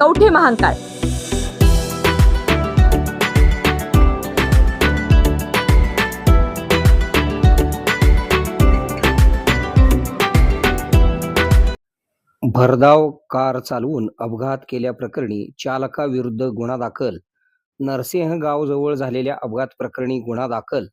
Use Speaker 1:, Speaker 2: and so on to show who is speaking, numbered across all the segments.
Speaker 1: कवठे महांकाळ
Speaker 2: भरधाव कार चालवून अपघात केल्याप्रकरणी चालकाविरुद्ध गुन्हा दाखल. नरसिंहगाव जवळ झालेल्या अपघात प्रकरणी गुन्हा दाखल.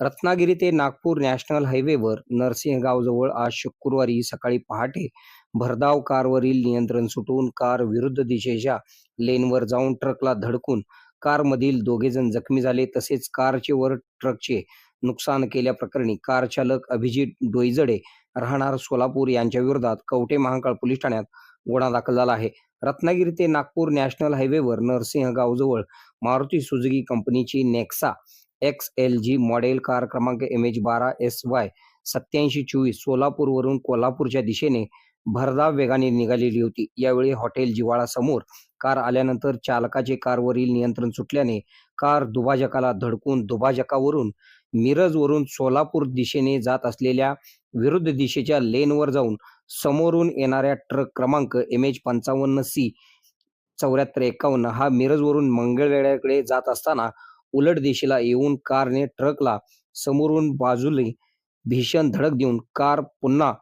Speaker 2: रत्नागिरी ते नागपूर नॅशनल हायवेवर नरसिंहगाव जवळ आज शुक्रवारी सकाळी पहाटे भरधाव कारवरील नियंत्रण सुटून कार विरुद्ध दिशेच्या लेनवर जाऊन ट्रकला धडकून कारमधील दोघेजण जखमी झाले. तसेच कारचे वर ट्रकचे नुकसान केल्याप्रकरणी कार चालक अभिजित डोईजडे राहणार सोलापूर यांच्या विरोधात कवटे महाकाळ पोलीस ठाण्यात गुन्हा दाखल झाला आहे. रत्नागिरी ते नागपूर नॅशनल हायवेवर नरसिंहगावजवळ मारुती सुजुकी कंपनीची Nexa X L G model car क्रमांक एम एच बारा एस वाय सत्याऐंशी चोवीस सोलापूरवरून कोल्हापूरच्या दिशेने भरधाव वेगाने निघालेली होती. यावेळी हॉटेल जिवाळा समोर कार आल्यानंतर चालकाचे कारवरील नियंत्रण सुटल्याने कार दुभाजकाला धडकून दुभाजकावरून मिरजवरून सोलापूर दिशेने जात असलेल्या विरुद्ध दिशेच्या लेनवर जाऊन समोरून येणाऱ्या ट्रक क्रमांक एम एच पंचावन्न सी चौऱ्याहत्तर एकावन्न हा मिरजवरून मंगळवेढ्याकडे जात असताना उलट दिशेला येऊन कारने ट्रकला समोरून बाजूला भीषण धडक देऊन कार पुन्हा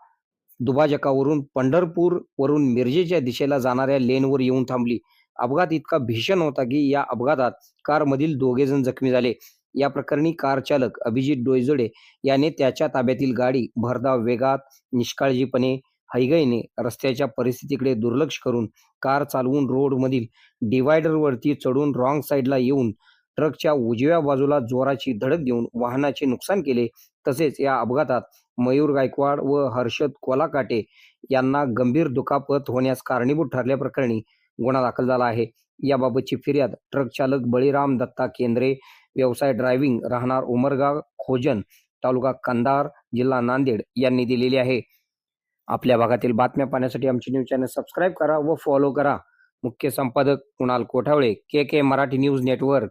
Speaker 2: दुभाजकावरून पंढरपूर वरून मिरजेच्या दिशेला जाणाऱ्या लेनवर येऊन थांबली. अपघात इतका भीषण होता की या अपघातात कारमधील दोघे जण जखमी झाले. या प्रकरणी कार चालक अभिजित डोयजडे याने त्याच्या ताब्यातील गाडी भरधाव वेगात निष्काळजीपणे हैगईने रस्त्याच्या परिस्थितीकडे दुर्लक्ष करून कार चालवून रोडमधील डिवायडरवरती चढून रॉंग साईडला येऊन ट्रकच्या उजव्या बाजूला जोराची धडक देऊन वाहनाचे नुकसान केले. तसेच या अपघातात मयूर गायकवाड व हर्षद कोलाकाटे यांना गंभीर दुखापत होण्यास कारणीभूत ठरल्याप्रकरणी गुन्हा दाखल झाला आहे. याबाबतची फिर्याद ट्रक चालक बळीराम दत्ता केंद्रे व्यवसाय ड्रायव्हिंग राहणार उमरगाव खोजन तालुका कंधार जिल्हा नांदेड यांनी दिलेली आहे. आपल्या भागातील बातम्या पाहण्यासाठी आमचे न्यूज चॅनल सबस्क्राईब करा व फॉलो करा. मुख्य संपादक Kunal Kothawale K K Marathi news network.